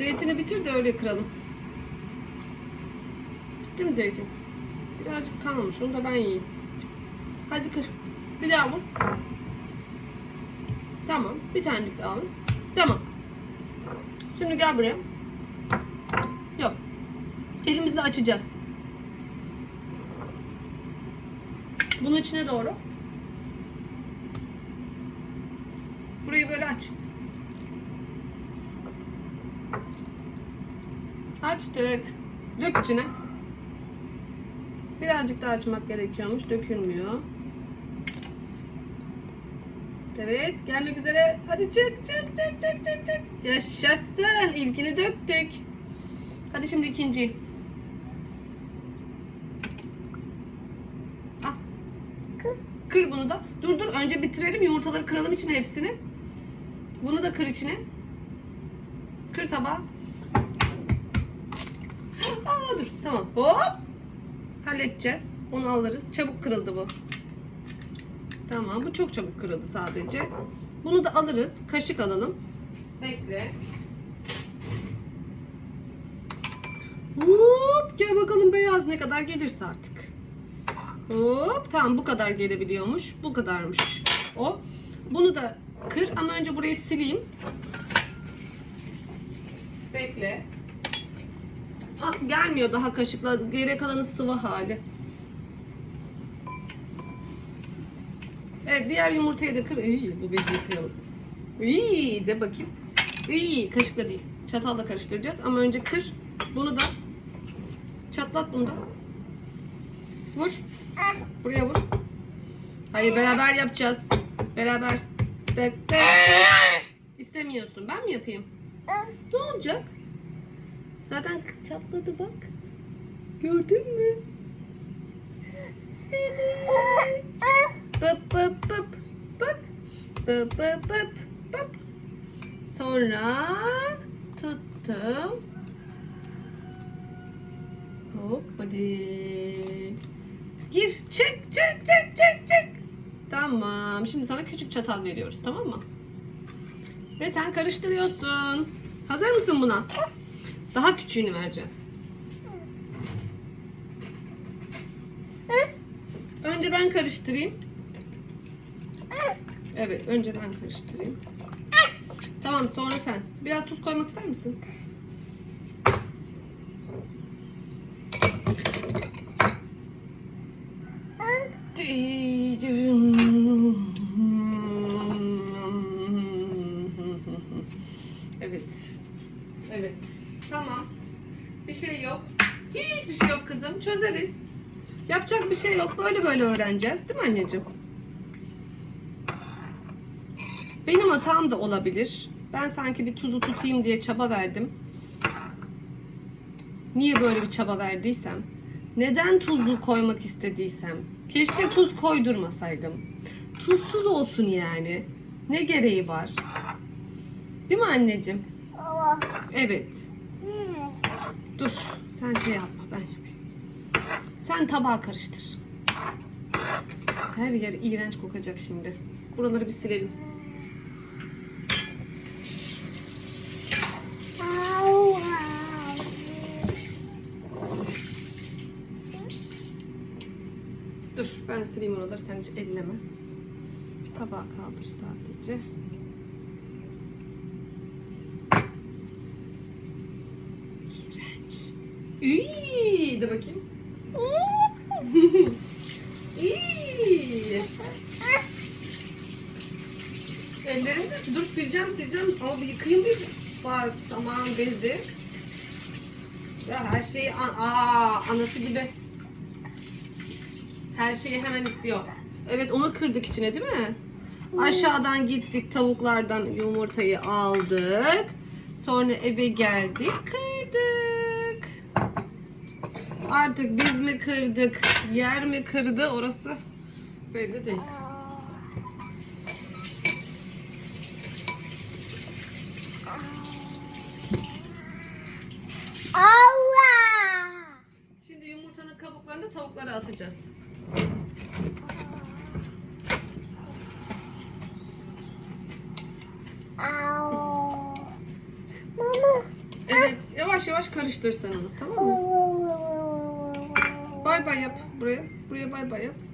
Zeytini bitir de öyle kıralım. Bitti mi zeytin? Birazcık kalmış. Onu da ben yiyeyim. Hadi kır. Bir daha vur. Tamam. Bir tanecik daha vur. Tamam. Şimdi gel buraya. Yok. Elimizle açacağız. Bunun içine doğru. Burayı böyle aç. Açtık. Dök içine. Birazcık daha açmak gerekiyormuş. Dökülmüyor. Evet. Gelmek üzere. Hadi çık çık çık çık çık çık. Yaşasın. İlkini döktük. Hadi şimdi ikinciyi. Al. Kır bunu da. Dur dur önce bitirelim yumurtaları kıralım içine hepsini. Bunu da kır içine. Kır tabağa. Aa dur tamam hop. Halledeceğiz. Onu alırız. Çabuk kırıldı bu. Tamam bu çok çabuk kırıldı sadece. Bunu da alırız. Kaşık alalım. Bekle. Hop gel bakalım beyaz ne kadar gelirse artık. Hop tamam bu kadar gelebiliyormuş. Bu kadarmış o. Bunu da kır ama önce burayı sileyim. Bekle. Gelmiyor daha kaşıkla. Geri kalanı sıvı hali. Evet diğer yumurtayı da kır. İyi, bu bezi yıkayalım. İyi de bakayım. İyi kaşıkla değil. Çatalla karıştıracağız ama önce kır. Bunu da çatlat bunu da. Vur. Buraya vur. Hayır beraber yapacağız. Beraber. Tık tık. İstemiyorsun. Ben mi yapayım? Ne olacak? Zaten çatladı bak. Gördün mü? Evet. Pıp pıp pıp. Bak. Pıp pıp pıp pıp. Sonra tuttum. Hop hadi. Gir. Çek çek çek çek çek. Tamam. Şimdi sana küçük çatal veriyoruz tamam mı? Ve sen karıştırıyorsun. Hazır mısın buna? Daha küçüğünü vereceğim. Önce ben karıştırayım. Evet, önce ben karıştırayım. Tamam, sonra sen. Biraz tuz koymak ister misin? Hiçbir şey yok kızım. Çözeriz. Yapacak bir şey yok. Böyle böyle öğreneceğiz. Değil mi anneciğim? Benim hatam da olabilir. Ben sanki bir tuzu tutayım diye çaba verdim. Niye böyle bir çaba verdiysem? Neden tuzlu koymak istediysem? Keşke tuz koydurmasaydım. Tuzsuz olsun yani. Ne gereği var? Değil mi anneciğim? Evet. Dur. Sen şey yapma. Ben yapayım. Sen tabağa karıştır. Her yer iğrenç kokacak şimdi. Buraları bir silelim. Dur ben sileyim oraları sen hiç elleme. Bir tabağa kaldır sadece. İğrenç. İyi de bakayım. İyi. Ellerim de dur sileceğim sileceğim ama bir yıkayayım bir var tamam bezi. Ya her şeyi aa anası gibi. Her şeyi hemen istiyor. Evet onu kırdık içine değil mi? Aşağıdan gittik tavuklardan yumurtayı aldık. Sonra eve geldik kırdık. Artık biz mi kırdık, yer mi kırdı orası belli değil. Allah! Şimdi yumurtanın kabuklarını tavuklara atacağız. Mama, Evet yavaş yavaş karıştır sen onu tamam mı? Bay bay yap buraya. Buraya bay bay yap. Tamam.